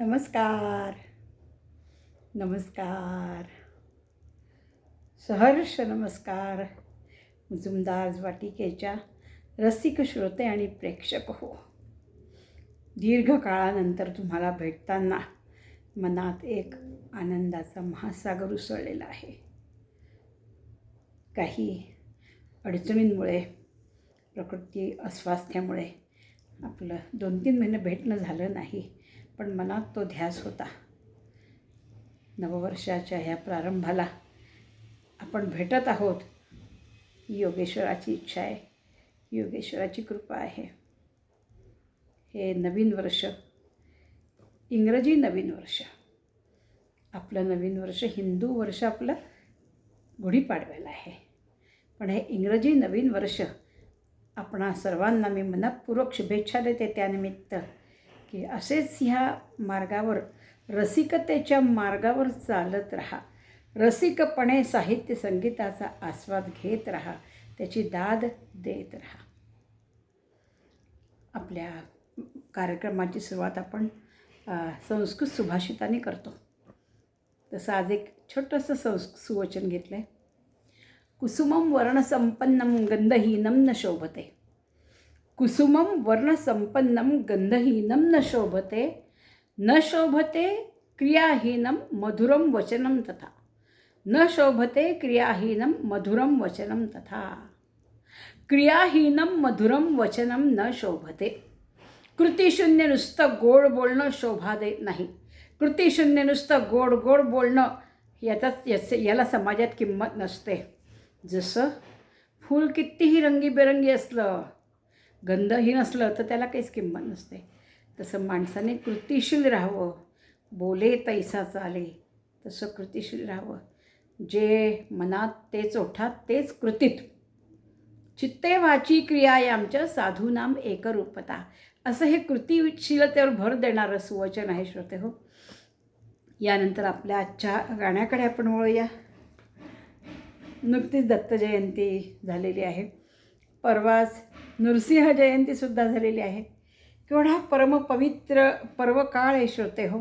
नमस्कार. नमस्कार. सहर्ष नमस्कार. मुजुमदार वाटिकेच्या रसिक श्रोते आणि प्रेक्षक हो. दीर्घ काळानंतर तुम्हाला भेटताना मनात एक आनंदाचा महासागर उसळलेला आहे. काही अडचणींमुळे प्रकृती अस्वास्थ्यामुळे आपलं दोन तीन महिने भेटणं झालं नाही पण मनात तो ध्यास होता. नववर्षाच्या ह्या प्रारंभाला आपण भेटत आहोत ही योगेश्वराची इच्छा आहे योगेश्वराची कृपा आहे. हे नवीन वर्ष इंग्रजी नवीन वर्ष. आपलं नवीन वर्ष हिंदू वर्ष आपलं गुढीपाडव्याला आहे. पण हे इंग्रजी नवीन वर्ष आपणा सर्वांना मी मनपूर्वक शुभेच्छा देते त्यानिमित्त की असेच ह्या मार्गावर रसिकतेच्या मार्गावर चालत राहा. रसिकपणे साहित्य संगीताचा आस्वाद घेत राहा. त्याची दाद देत राहा. आपल्या कार्यक्रमाची सुरुवात आपण संस्कृत सुभाषिताने करतो. तसं आज एक छोटंसं संस् सुवचन घेतलं आहे कुसुमं वर्णसंपन्नं गंधहीनं न शोभते कुसुमं वर्णसंपन्नं गंधहीनं न शोभते न शोभते क्रियाहीनं मधुरं वचनं तथा न शोभते क्रियाहीनं मधुरं वचनं तथा क्रियाहीनं मधुरं वचनं न शोभते कृतीशून्य नुसतं गोड बोलणं शोभा देत नाही कृतीशून्य नुसतं गोड गोड बोलणं याचाच याच याला समाजात किंमत नसते जसं फूल कितीही रंगीबेरंगी असलं गंधही नसलं तर त्याला काहीच किंमत नसते. तसं माणसाने कृतिशील राहावं. बोले तैसा चाले तसं कृतिशील राहावं. जे मनात तेच ओठात तेच कृतीत. चित्ते वाची क्रिया यांच्या साधूनाम एकरूपता. असं हे कृतिशीलतेवर भर देणारं सुवचन आहे श्रोते हो. यानंतर आपल्या आजच्या गाण्याकडे आपण वळूया. नुकतीच दत्त जयंती झालेली आहे. परवाच नृसिंह जयंतीसुद्धा झालेली आहे. केवढा परमपवित्र पर्वकाळ आहे श्रोते हो.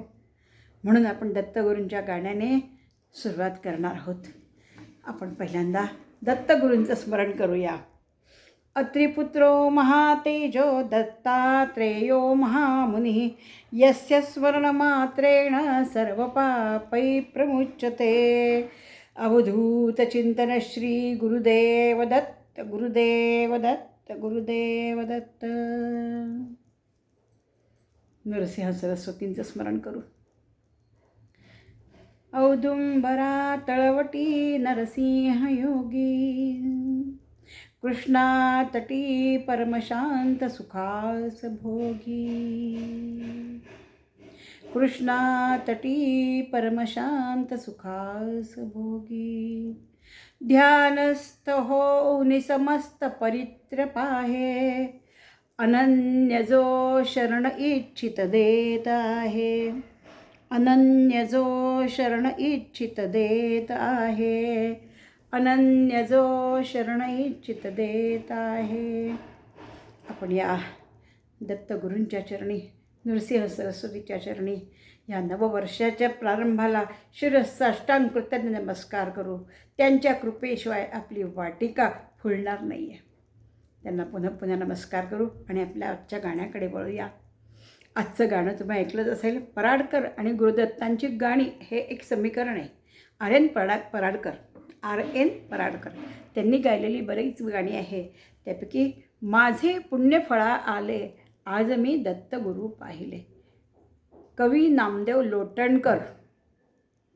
म्हणून आपण दत्तगुरूंच्या गाण्याने सुरुवात करणार आहोत. आपण पहिल्यांदा दत्तगुरूंचं स्मरण करूया. अत्रिपुत्रो महातेजो दत्तात्रेयो महामुनिः यस्य स्वर्णमात्रेण सर्वपापै प्रमुच्यते. अवधूतचिन्तन श्री गुरुदेव दत्त गुरुदेव दत्त गुरुदेव दत्त. नरसिंह सरस्वतींचं स्मरण करू. औदुंबरा तळवटी नरसिंह योगी. कृष्णातटी परमशांत सुखास भोगी. कृष्णातटी परमशांत सुखास भोगी। ध्यानस्थ हो समस्त परित्र पाहे। अनन्य जो शरण इच्छित देत आहे। अनन्य जो शरण इच्छित देत आहे। अनन्य जो शरण इच्छित देत आहे। आपण या दत्तगुरूंच्या चरणी नृसिंह सरस्वतीच्या चरणी या नववर्षाच्या प्रारंभाला शिरसाष्टांग कृतज्ञ नमस्कार करू. त्यांच्या कृपेशिवाय आपली वाटिका फुलणार नाही आहे त्यांना पुन्हा पुन्हा नमस्कार करू आणि आपल्या आजच्या गाण्याकडे वळूया. आजचं गाणं तुम्ही ऐकलंच असेल. पराडकर आणि गुरुदत्तांची गाणी हे एक समीकरण आहे. R N Parad Paradkar R N Paradkar त्यांनी गायलेली बरीच गाणी आहे. त्यापैकी माझे पुण्यफळा आले आज मी दत्तगुरू पाहिले. कवी नामदेव लोटणकर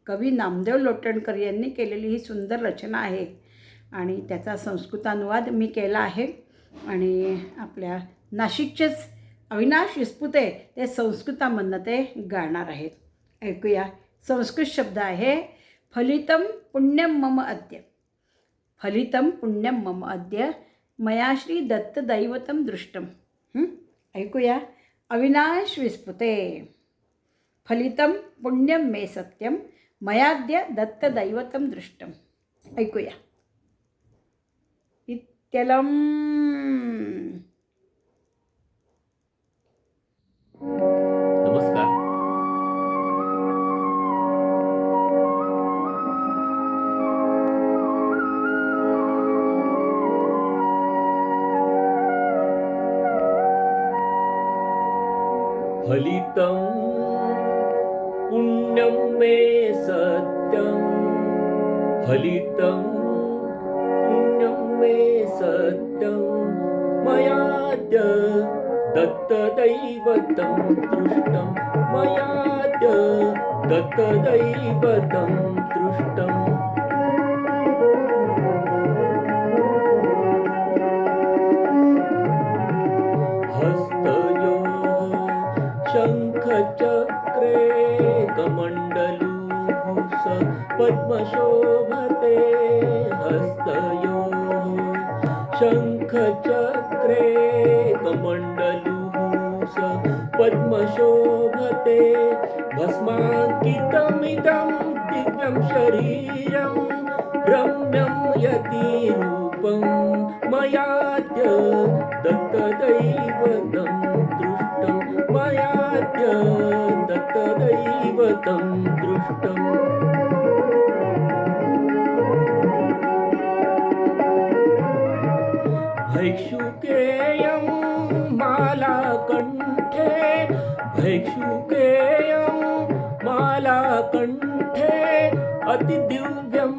कवी नामदेव लोटणकर यांनी केलेली ही सुंदर रचना आहे आणि त्याचा संस्कृतानुवाद मी केला आहे. आणि आपल्या नाशिकचेच अविनाश इस्पुते ते संस्कृतामधनं ते गाणार आहेत. ऐकूया संस्कृत शब्द आहे फलितम पुण्यम मम अद्य. फलितम पुण्यम मम अद्य मया श्री दत्तदैवतं दृष्टम हं? ऐकूया. अविनाश विस्फुते फलितं पुण्यं मे सत्यं मयाद्य दत्तदैवतं दृष्टम्. ऐकूया. इत्यलम. thank you फलितं पुण्यं मे सत्यं। फलितं पुण्यं मे सत्यं। मयाद्य दत्तदैवतं दृष्टं मयाद्य दत्तदैवतं दृष्टम् शोभते हस्तयो शङ्खचक्रे कमण्डलुः स पद्मशोभते भस्माङ्कितमिदं दिव्यं शरीरं रम्यं यतिरूपं मयाद्य दत्तदैवतं दृष्टं मयाद्य दत्तदैवतं दृष्टम् भैक्षुकेयं मालाकण्ठे भैक्षुकेयं मालाकण्ठे अतिदिव्यं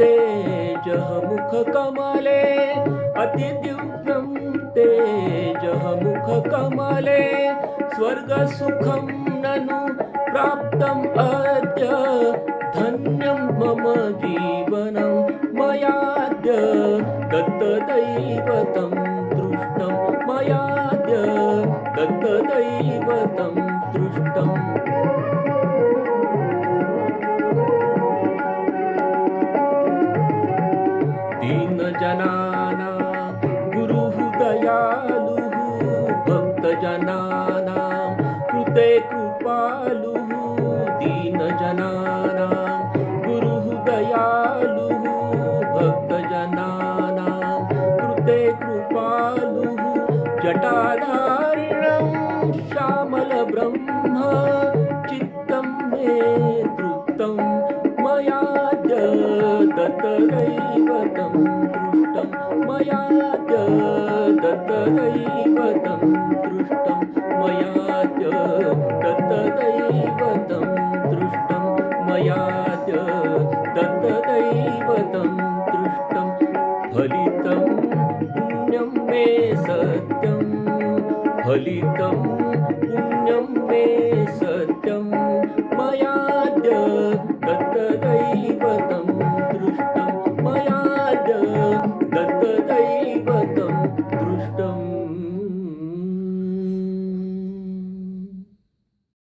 तेजः मुखकमले अतिदिव्यं तेजः मुखकमले स्वर्गसुखं ननु प्राप्तम् दत्तदैवतं दृष्टं मयाद्य दत्तदैवतं दृष्टम्। दीनजनानां गुरुः दयालुः भक्तजनानां कृते दत्तदैवतं दृष्टं मयाद्य दत्तदैवतं दृष्टं मयाद्य दत्तदैवतं दृष्टं मयाद्य दत्तदैवतं दृष्टं फलितं पुण्यं मे सत्यं फलितं पुण्यं मे सत्यं मयाद्य दत्तदैवतं दृष्टं